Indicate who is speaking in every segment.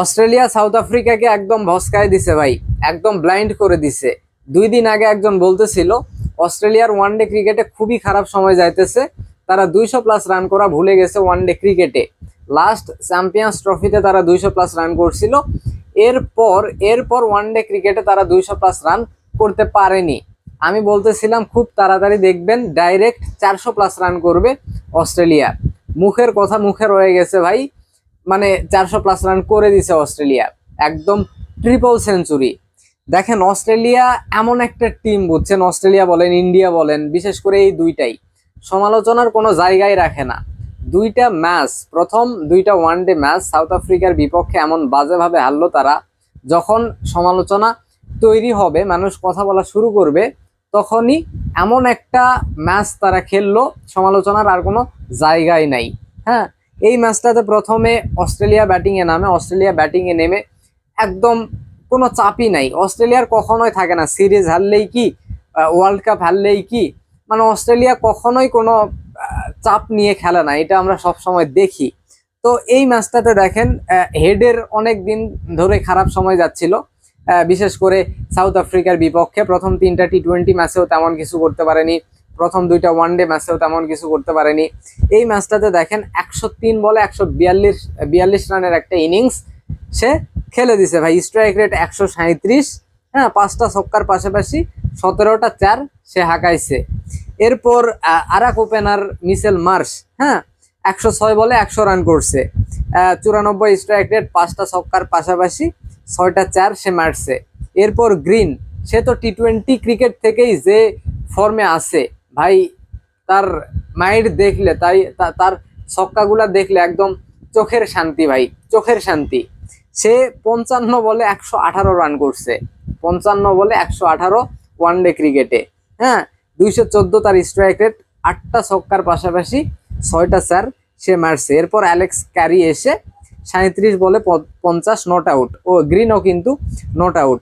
Speaker 1: Australia, south আফ্রিকাকে একদম ভস্কায় দিছে ভাই, একদম ব্লাইন্ড করে দিছে। দুই দিন আগে একজন বলতেছিল, অস্ট্রেলিয়ার ওয়ানডে ক্রিকেটে খুবই খারাপ সময় যাইতেছে, তারা দুইশো প্লাস রান করা ভুলে গেছে ওয়ানডে ক্রিকেটে লাস্ট চ্যাম্পিয়ন্স ট্রফিতে তারা দুইশো প্লাস রান করছিল, এরপর এরপর ওয়ানডে ক্রিকেটে তারা দুইশো প্লাস রান করতে পারেনি। আমি বলতেছিলাম, খুব তাড়াতাড়ি দেখবেন ডাইরেক্ট চারশো প্লাস রান করবে অস্ট্রেলিয়া। মুখের কথা মুখে রয়ে গেছে ভাই মানে চারশো প্লাস রান করে দিছে অস্ট্রেলিয়া। একদম ট্রিপল সেঞ্চুরি দেখেন অস্ট্রেলিয়া এমন একটা টিম বুঝছেন? অস্ট্রেলিয়া বলেন, ইন্ডিয়া বলেন, বিশেষ করে এই দুইটাই। সমালোচনার কোনো জায়গায় রাখে না। দুইটা ম্যাচ প্রথম দুইটা ওয়ানডে ম্যাচ সাউথ আফ্রিকার বিপক্ষে এমন বাজেভাবে হারলো তারা। যখন সমালোচনা তৈরি হবে, মানুষ কথা বলা শুরু করবে, তখনই এমন একটা ম্যাচ তারা খেললো। সমালোচনার আর কোনো জায়গায় নাই। হ্যাঁ? এই ম্যাচটাতে প্রথমে অস্ট্রেলিয়া ব্যাটিংয়ে নামে, অস্ট্রেলিয়া ব্যাটিংয়ে নেমে একদম কোনো চাপই নাই। অস্ট্রেলিয়ার কখনোই থাকে না। সিরিজ হারলেই কি ওয়ার্ল্ড কাপ হারলেই কি মানে অস্ট্রেলিয়া কখনোই কোনো চাপ নিয়ে খেলে না। এটা আমরা সব সময় দেখি। তো এই ম্যাচটাতে দেখেন হেডের অনেক দিন ধরে খারাপ সময় যাচ্ছিল। বিশেষ করে সাউথ আফ্রিকার বিপক্ষে প্রথম তিনটা টি টোয়েন্টি ম্যাচেও তেমন কিছু করতে পারেনি। প্রথম দুইটা ওয়ান ডে ম্যাচেও তেমন কিছু করতে পারেনি। এই ম্যাচটাতে দেখেন একশো তিন বলে একশো বিয়াল্লিশ বিয়াল্লিশ রানের একটা ইনিংস সে খেলে দিছে। ভাই স্ট্রাইক রেট একশো হ্যাঁ পাঁচটা ছক্কার পাশাপাশি সতেরোটা চার সে হাঁকাইছে। এরপর আরাক ওপেনার মিসেল মার্শ হ্যাঁ একশো ছয় বলে একশো রান করছে। চুরানব্বই স্ট্রাইক রেট পাঁচটা ছক্কার পাশাপাশি ছয়টা চার সে মারছে। এরপর গ্রিন, সে তো টি টোয়েন্টি ক্রিকেট থেকেই যে ফর্মে আছে। ভাই, তার মাইন্ড দেখলে, তাই তার ছক্কাগুলা দেখলে একদম চোখের শান্তি ভাই, চোখের শান্তি। সে পঞ্চান্ন বলে একশো আঠারো রান করছে। পঞ্চান্ন বলে একশো আঠারো ওয়ানডে ক্রিকেটে হ্যাঁ দুইশো চোদ্দ তার স্ট্রাইক রেট আটটা ছক্কার পাশাপাশি ছয়টা স্যার সে মারছে। এরপর অ্যালেক্স ক্যারি এসে সাঁত্রিশ বলে পঞ্চাশ নট আউট ও গ্রিনও কিন্তু নট আউট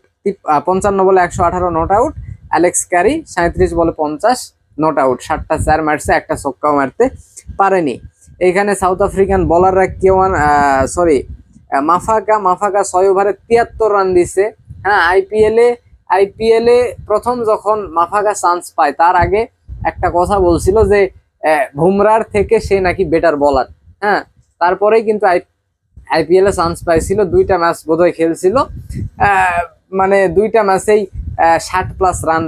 Speaker 1: পঞ্চান্ন বলে একশো আঠারো নট আউট অ্যালেক্স ক্যারি সাঁত্রিশ বলে পঞ্চাশ নট আউট সাতটা চার মারছে একটা ছক্কাও মারতে পারেনি। এখানে সাউথ আফ্রিকান বলাররা কেউ সরি মাফাকা মাফাকা ছয় ওভারে তিয়াত্তর রান দিছে। হ্যাঁ আইপিএলে আইপিএলে প্রথম যখন মাফাকা চান্স পায় তার আগে একটা কথা বলছিল যে আহ, বুমরার থেকে সে নাকি বেটার বলার হ্যাঁ তারপরেই কিন্তু আইপিএল এ চান্স পাইছিল দুইটা ম্যাচ বোধহয় খেলছিল। মানে দুইটা ম্যাচেই ষাট প্লাস রান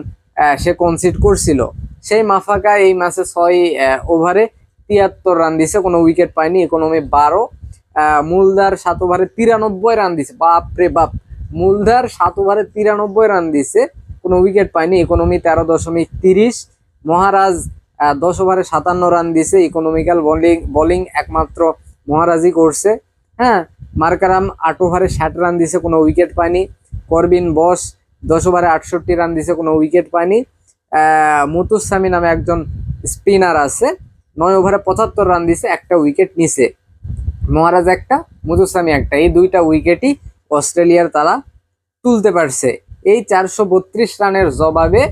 Speaker 1: সে কনসিড করছিল। সেই মাফাকা এই ম্যাচে ছয় ওভারে তিয়াত্তর রান দিছে কোনো উইকেট পায়নি ইকোনমি বারো। আহ, মুলদার সাত ওভারে তিরানব্বই রান দিছে। বাপ রে বাপ। মুলদার সাত ওভারে তিরানব্বই রান দিছে কোনো উইকেট পায়নি ইকোনমি তেরো দশমিক তিরিশ। মহারাজ দশ ওভারে সাতান্ন রান দিছে ইকোনমিক্যাল বোলিং বোলিং একমাত্র মহারাজই করছে। হ্যাঁ মার্কারাম আট ওভারে ষাট রান দিছে কোনো উইকেট পায়নি। করবিন বস দশ ওভারে আটষট্টি রান দিছে কোনো উইকেট পায়নি। আহ, মুতুসামি নামে একজন স্পিনার আছে। নয় ওভারে পঁচাত্তর রান দিছে একটা উইকেট নিছে। মহারাজ একটা মুতুসামি একটা। এই দুইটা উইকেটই অস্ট্রেলিয়ার তারা তুলতে পারছে। এই চারশো বত্রিশ রানের জবাবে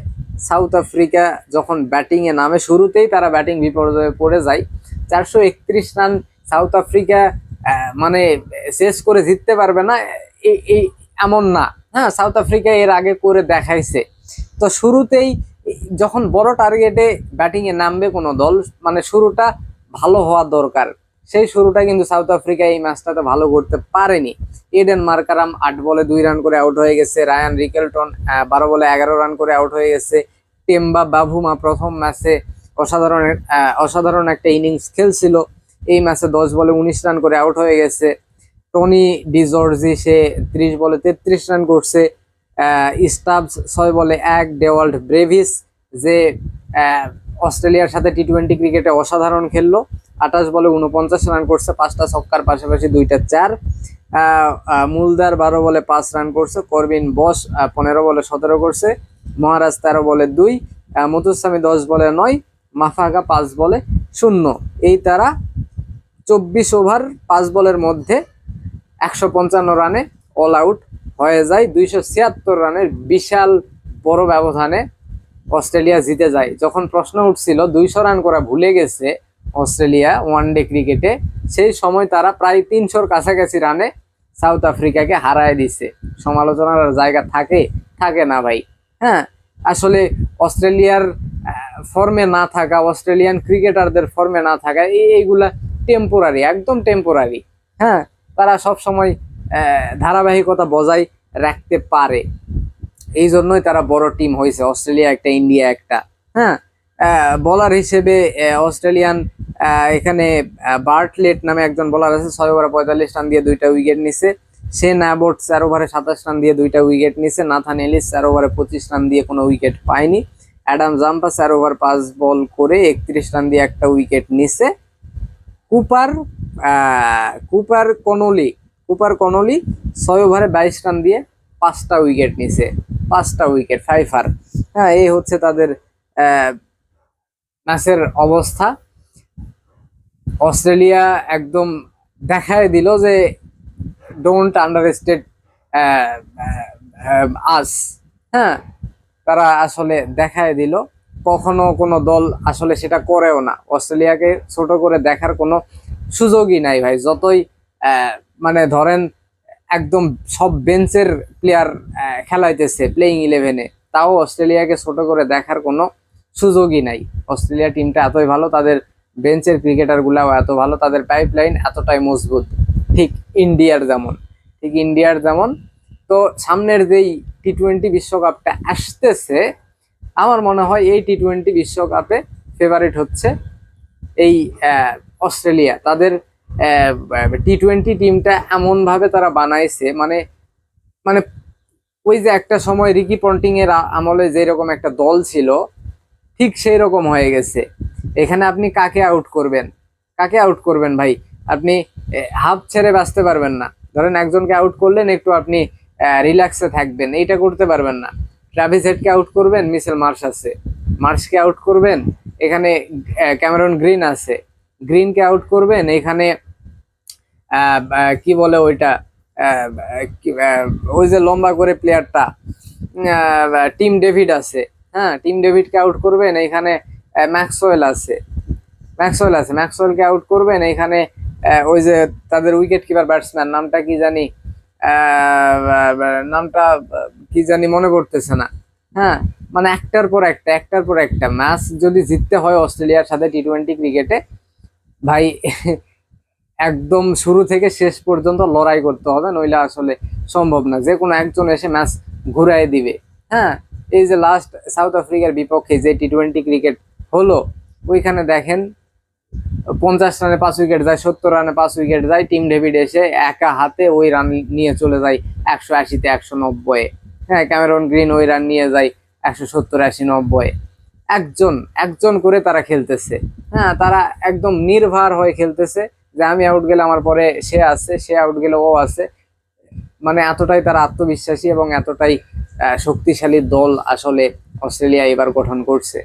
Speaker 1: সাউথ আফ্রিকা যখন ব্যাটিংয়ে নামে শুরুতেই তারা ব্যাটিং বিপর্যয়ে পড়ে যায়। চারশো একত্রিশ রান সাউথ আফ্রিকা মানে শেষ করে জিততে পারবে না। এই এমন না। হ্যাঁ সাউথ আফ্রিকা এর আগে করে দেখাইছে। তো শুরুতেই যখন বড় টার্গেটে ব্যাটিংয়ে নামবে কোনো দল মানে শুরুটা ভালো হওয়া দরকার। সেই শুরুটা কিন্তু সাউথ আফ্রিকা এই ম্যাচটাতে ভালো করতে পারেনি। এডেন মার্কারাম আট বলে দুই রান করে আউট হয়ে গেছে। রায়ান রিকেলটন বারো বলে এগারো রান করে আউট হয়ে গেছে। টেম্বা বাভুমা প্রথম ম্যাচে অসাধারণ অসাধারণ একটা ইনিংস খেলছিল। এই ম্যাচে দশ বলে উনিশ রান করে আউট হয়ে গেছে। টনি ডিজর্জি সে ত্রিশ বলে তেত্রিশ রান করছে। স্টাবস ছয় বলে এক, ডেওয়াল্ড ব্রেভিস, যে অস্ট্রেলিয়ার সাথে টি টোয়েন্টি ক্রিকেটে অসাধারণ খেললো। আঠাশ বলে উনপঞ্চাশ রান করছে, পাঁচটা ছক্কার পাশাপাশি দুইটা চার। মুলদার বারো বলে পাঁচ রান করছে, করবিন বস পনেরো বলে সতেরো করছে, মহারাজ তেরো বলে দুই মুতুস্বামী দশ বলে নয়, মাফাগা পাঁচ বলে শূন্য। এই তারা চব্বিশ ওভার পাঁচ বলের মধ্যে একশো পঞ্চান্ন রানে অল আউট হয়ে যায় দুইশো ছিয়াত্তর রানের বিশাল বড় ব্যবধানে অস্ট্রেলিয়া জিতে যায়। যখন প্রশ্ন উঠছিল, দুইশো রান করা ভুলে গেছে অস্ট্রেলিয়া ওয়ানডে ক্রিকেটে, সেই সময় তারা প্রায় তিনশোর কাছাকাছি রানে সাউথ আফ্রিকাকে হারায় দিছে। সমালোচনার জায়গা থাকে থাকে না ভাই। হ্যাঁ আসলে অস্ট্রেলিয়ার ফর্মে না থাকা, অস্ট্রেলিয়ান ক্রিকেটারদের ফর্মে না থাকা, এই, এইগুলা টেম্পোরারি একদম টেম্পোরারি হ্যাঁ তারা সব সময় ধারাবাহিকতা বজায় রাখতে পারে। এই জন্যই তারা বড় টিম হয়েছে, অস্ট্রেলিয়া একটা, ইন্ডিয়া একটা। হ্যাঁ? বলার হিসেবে অস্ট্রেলিয়ান এখানে বার্টলেট নামে একজন বলার আছে, ছয় ওভারে পঁয়তাল্লিশ রান দিয়ে দুইটা উইকেট নিছে। সে ন্যাবোর্ড চার ওভারে সাতাশ রান দিয়ে দুইটা উইকেট নিছে। নাথান এলিস চার ওভারে পঁচিশ রান দিয়ে কোনো উইকেট পায়নি। অ্যাডাম জাম্পা চার ওভার পাঁচ বল করে একত্রিশ রান দিয়ে একটা উইকেট নিছে। Cooper Cooper Connolly Cooper Connolly ছয় ওভারে বাইশ রান দিয়ে পাঁচটা উইকেট নিছে, পাঁচটা উইকেট ফাইফার হ্যাঁ এই হচ্ছে তাদের ম্যাচের অবস্থা। অস্ট্রেলিয়া একদম দেখায় দিল যে ডোন্ট আন্ডার এস্টেড আস হ্যাঁ তারা আসলে দেখায় দিল। কখনো কোনো দল আসলে সেটা করেও না। অস্ট্রেলিয়াকে ছোট করে দেখার কোনো সুযোগই নাই ভাই। যতই মানে ধরেন একদম সব বেঞ্চের প্লেয়ার খেলাইতেছে প্লেইং ইলেভেনে তাও অস্ট্রেলিয়াকে ছোট করে দেখার কোনো সুযোগই নাই। অস্ট্রেলিয়া টিমটা এতই ভালো, তাদের বেঞ্চের ক্রিকেটারগুলাও এত ভালো, তাদের পাইপলাইন এতটাই মজবুত। ঠিক ইন্ডিয়ার যেমন, ঠিক ইন্ডিয়ার যেমন। তো সামনের যেই টি টোয়েন্টি বিশ্বকাপটা আসতেছে, আমার মনে হয় এই টি টোয়েন্টি বিশ্বকাপে ফেভারিট হচ্ছে এই অস্ট্রেলিয়া। তাদের টি টোয়েন্টি টিমটা এমনভাবে তারা বানাইছে মানে মানে ওই যে একটা সময় রিকি পন্টিং এর আ- আমলে যেরকম একটা দল ছিল, ঠিক সেই রকম হয়ে গেছে। এখানে আপনি কাকে আউট করবেন? কাকে আউট করবেন ভাই? আপনি হাফ ছেড়ে বাঁচতে পারবেন না। ধরেন একজনকে আউট করলেন, একটু আপনি রিল্যাক্সে থাকবেন, এইটা করতে পারবেন না। ট্রাভিস হেডকে আউট করবেন মিসেল মার্শ আছে। মার্শকে আউট করবেন, এখানে ক্যামেরন গ্রিন আছে। গ্রিনকে আউট করবেন, এখানে কি বলে ওইটা ওই যে লম্বা করে প্লেয়ারটা টিম ডেভিড আছে হ্যাঁ টিম ডেভিডকে আউট করবেন, এখানে ম্যাক্সওয়েল আছে ম্যাক্সওয়েল আছে ম্যাক্সওয়েলকে আউট করবেন, এখানে ওই যে তাদের উইকেট কিপার ব্যাটসম্যান নামটা কি জানি নামটা, কি জানি মনে পড়তেছে না হ্যাঁ মানে একটার পর একটা, একটার পর একটা ম্যাচ যদি জিততে হয় অস্ট্রেলিয়ার সাথে টি টোয়েন্টি ক্রিকেটে ভাই, একদম শুরু থেকে শেষ পর্যন্ত লড়াই করতে হবে, নইলে আসলে সম্ভব না। যে কোনো একজন এসে ম্যাচ ঘুরাই দিবে। হ্যাঁ এই যে লাস্ট সাউথ আফ্রিকার বিপক্ষে যে টি টোয়েন্টি ক্রিকেট হলো, ওইখানে দেখেন, পঞ্চাশ রানে পাঁচ উইকেট যায়, সত্তর রানে পাঁচ উইকেট যায় টিম ডেভিড এসে একা হাতে ওই রান নিয়ে চলে যায় একশো আশিতে একশো নব্বই হ্যাঁ ক্যামেরন গ্রিন ওই রান নিয়ে যায় একশো সত্তর, আশি নব্বই একজন একজন করে তারা খেলতেছে। হ্যাঁ তারা একদম নির্ভর হয়ে খেলতেছে যে আমি আউট গেলে আমার পরে সে আছে, সে আউট গেলে ও আছে। মানে এতটাই তারা আত্মবিশ্বাসী এবং এতটাই শক্তিশালী দল আসলে অস্ট্রেলিয়া এবার গঠন করছে।